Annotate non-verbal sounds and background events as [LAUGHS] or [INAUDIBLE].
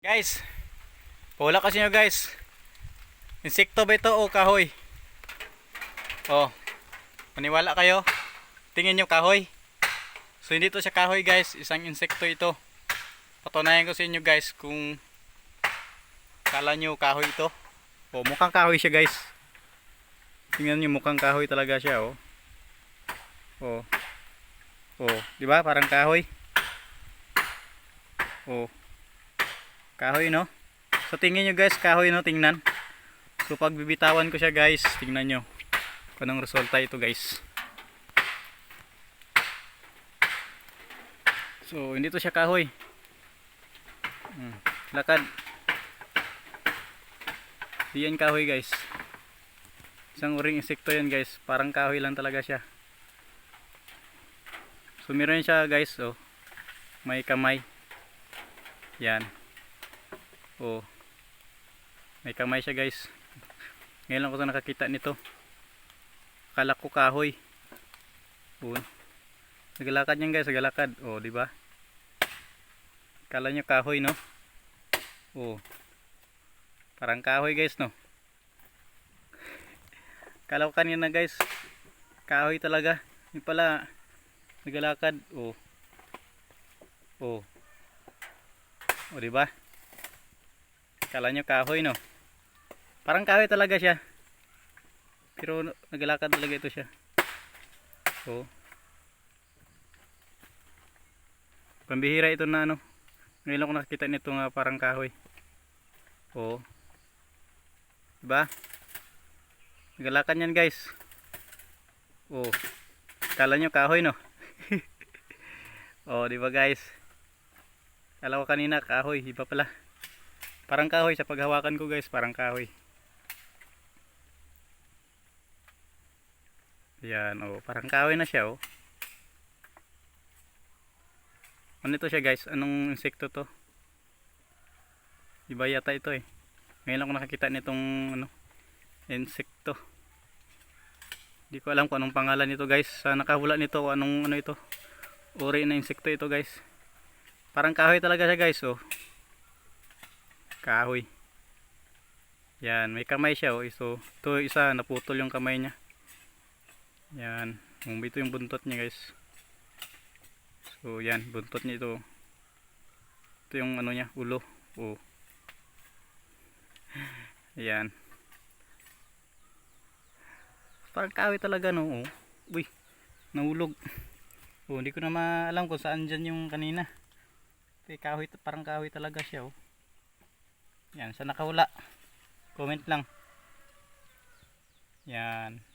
Guys, pula kasi nyo guys. Insekto ba ito o kahoy? Oh, maniwala kayo? Tingin nyo kahoy? So hindi to siya kahoy guys, isang insekto ito. Patunayan ko sa inyo guys kung kala nyo kahoy ito. Oh, mukhang kahoy siya guys. Tingnan nyo mukhang kahoy talaga siya oh. Oh. Oh, di ba? Parang kahoy. Oh. Kahoy no? So tingin nyo guys, kahoy no, tingnan. So pag bibitawan ko siya guys, tingnan nyo. Kung resulta ito guys. So hindi to siya kahoy. Hmm. Lakad. Di yan kahoy guys. Isang uring insekto yan guys. Parang kahoy lang talaga siya. So meron siya guys oh. May kamay. Yan. Oh. May kamay siya guys. Ngayon lang ko ito nakakita nito. Akala ko kahoy. Oh. Nagalakad yan guys, nagalakad. Oh, di ba? Akala nyo kahoy, no? Oh. Parang kahoy guys, no? Akala ko kanina guys, kahoy talaga. Yung pala, nagalakad. Oh. Oh. Oh, di? Kala nyo kahoy no? Parang kahoy talaga siya. Pero naglalakad talaga ito siya. Oh. Pambihira ito na ano. Ngayon ko nakita nito nga parang kahoy. Oh. Diba? Naglalakad yan guys. Oh. Kala nyo kahoy no? [LAUGHS] oh, di ba guys? Kala ko kanina kahoy, iba pala. Parang kahoy sa paghawakan ko guys, parang kahoy. Yan, oh, parang kahoy na siya, oh. Ano ito siya guys? Anong insekto to? Iba yata ito eh. Ngayon ako nakakita nitong ano, insekto. Hindi ko alam kung anong pangalan nito guys. Sa nakahula nito, kung anong ano ito. Uri na insekto ito guys. Parang kahoy talaga siya guys, oh kahoy. Yan may kamay siya oh. So ito isa naputol yung kamay niya. Yan ito yung buntot niya guys. So yan buntot niya ito. Ito yung ano niya ulo oh. [LAUGHS] Yan. Parang kahoy talaga no oh. uy nahulog. Oh hindi ko na maalam kung saan dyan yung kanina. Kay kahoy parang kahoy talaga siya oh yan, sa nakahula. Comment lang. Yan.